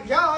like, yeah,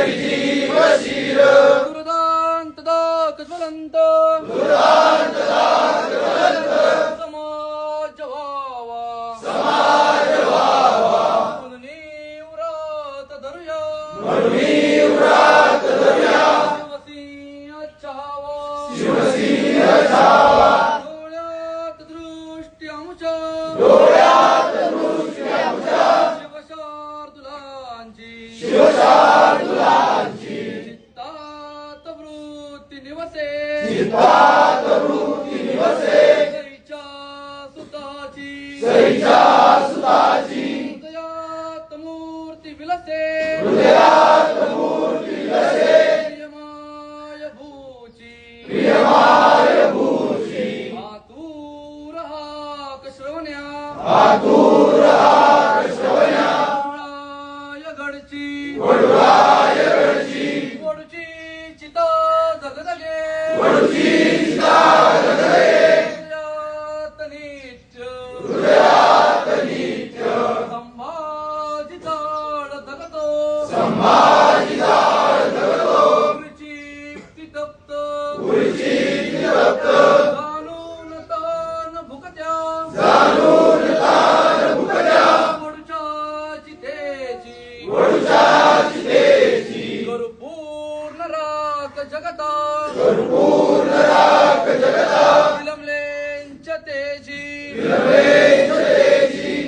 Amém.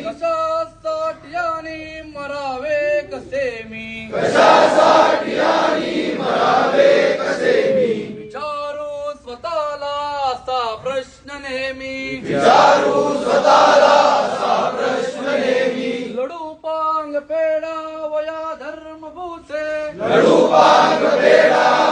कशासाठी आणि मरावे कसे मी? कशासाठी आणि मरावे कसे मी? विचारू स्वतःला असा प्रश्न नेहमी. विचारू स्वतःला असा प्रश्न नेहमी. लढू पांग पेडा वया धर्म भूचे लढू पांग पेडा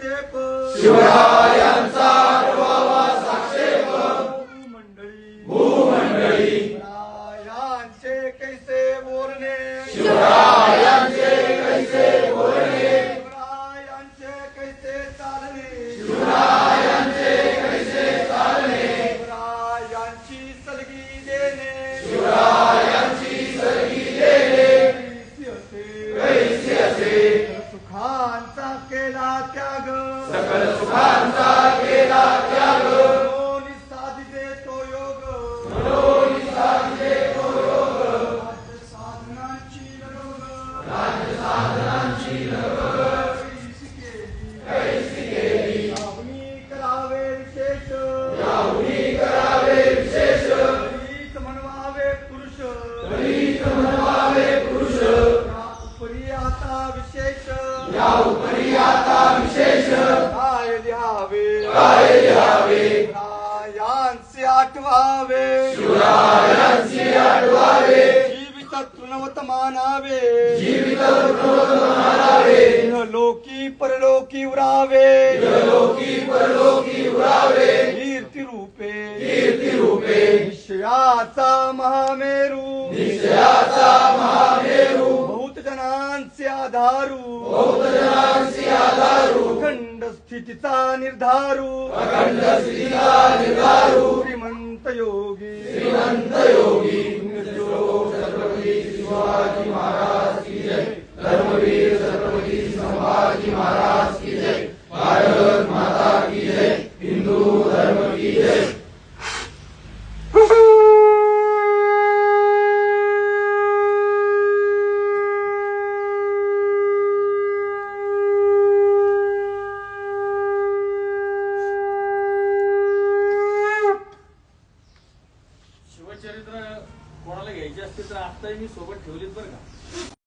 साक्षेप शिवरायांचा आठवावा साक्षेप मंडळी भूमंडळी शिवरायांचे कैसे बोलणे शिवरायांचे कैसे बोलणे शिवरायांचे कैसे चालणे शिवरायांचे कैसे चालणे शिवरायांची सलगी देणे. शिवराय या उपरी आता विशेष। काय लिहावे काय लिहावे यांचे आठवावे शिवरायांची आठवावे जीवित तृणवत मानावे जीवित प्रबोध म्हणावे लोकी परलोकी उरावे लोकी परलोकी उरावे कीर्ती रूपे कीर्ती रूपे निश्चयाचा महामेरू। निश्चयाचा महामेरू। दारू आधारू अखंड स्थितीचा निर्धारू। आत्ताही मी सोबत ठेवलीत बरं का?